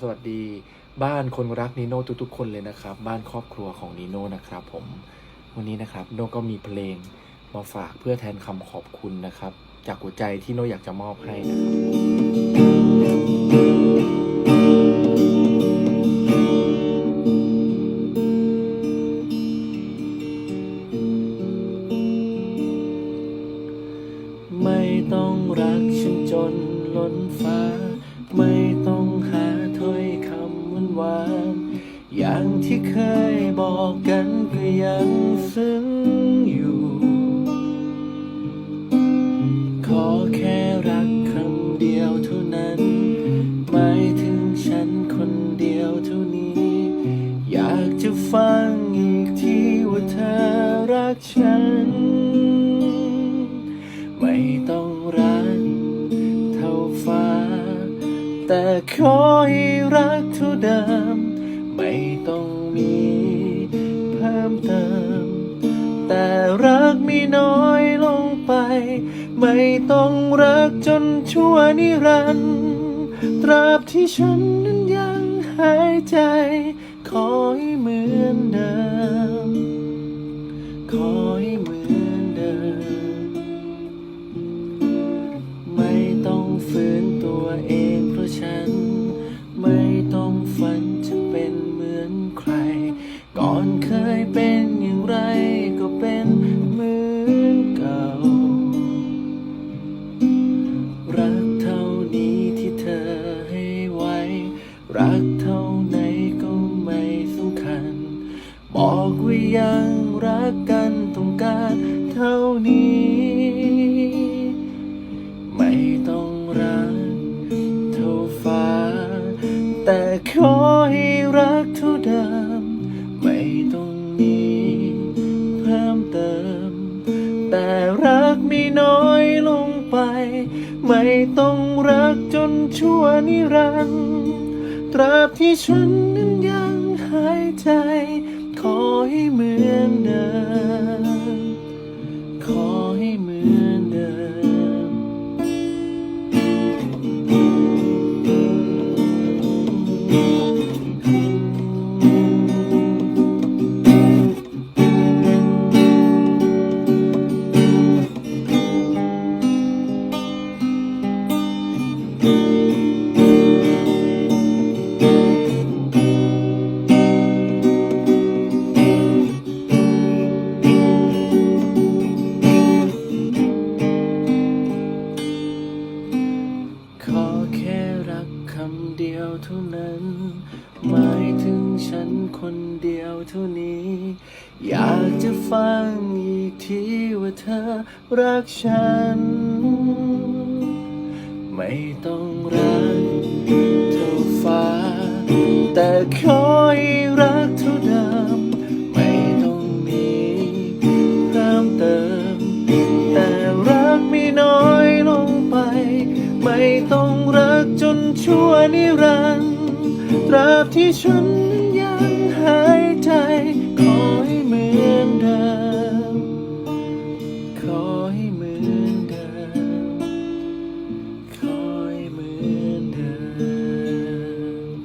สวัสดีบ้านคนรักนิโน่ทุกๆคนเลยนะครับ บ้านครอบครัวของนิโน่นะครับ ผมวันนี้นะครับโน่ก็มีเพลงมาฝากเพื่อแทนคำขอบคุณนะครับ จากหัวใจที่โน่อยากจะมอบให้นะครับ ที่เคยบอกกันก็ยังซึ้งอยู่ ขอแค่รักคำเดียวเท่านั้น หมายถึงฉันคนเดียวเท่านี้ อยากจะฟังอีกทีว่าเธอรักฉัน ไม่ต้องรักเท่าฟ้า แต่ขอให้รักเท่าเดิม ไม่ต้องมีเพิ่มเติม แต่รักไม่น้อยลงไป ไม่ต้องรักจนชั่วนิรันดร์ตราบที่ฉันนั้นยังหายใจ ขอให้เหมือนเดิม ขอให้เหมือนเดิม ไม่ต้องฝืนตัวเอง รักเท่าไหนก็ไม่สำคัญ บอกว่ายังรักกันต้องการเท่านี้ ไม่ต้องรักเท่าฟ้า แต่ขอให้รักเท่าเดิม ไม่ต้องมีเพิ่มเติม แต่รักไม่น้อยลงไป ไม่ต้องรักจนชั่วนิรันดร์ ตราบที่ฉันนั้นยังหายใจ ขอให้เหมือนเดิม ขอให้เหมือนเดิมข ยวเท่านั้น หมายถึงฉันคนเดียวเท่านี้ อยากจะฟังอีกทีว่าเธอรักฉัน ไม่ต้องรักเท่าฟ้า แต่ขอให้รักเท่าเดิม ไม่ต้องมีเพิ่มเติม แต่รักไม่น้อยลงไป ไม่ต้อง ชั่วนิรันดร์ตราบที่ฉันยังหายใจ ขอให้เหมือนเดิม ขอให้เหมือนเดิม ขอให้เหมือนเดิม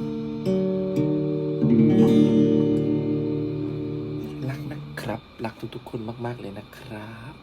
รักนะครับ รักทุกๆคนมาก ๆ เลยนะครับ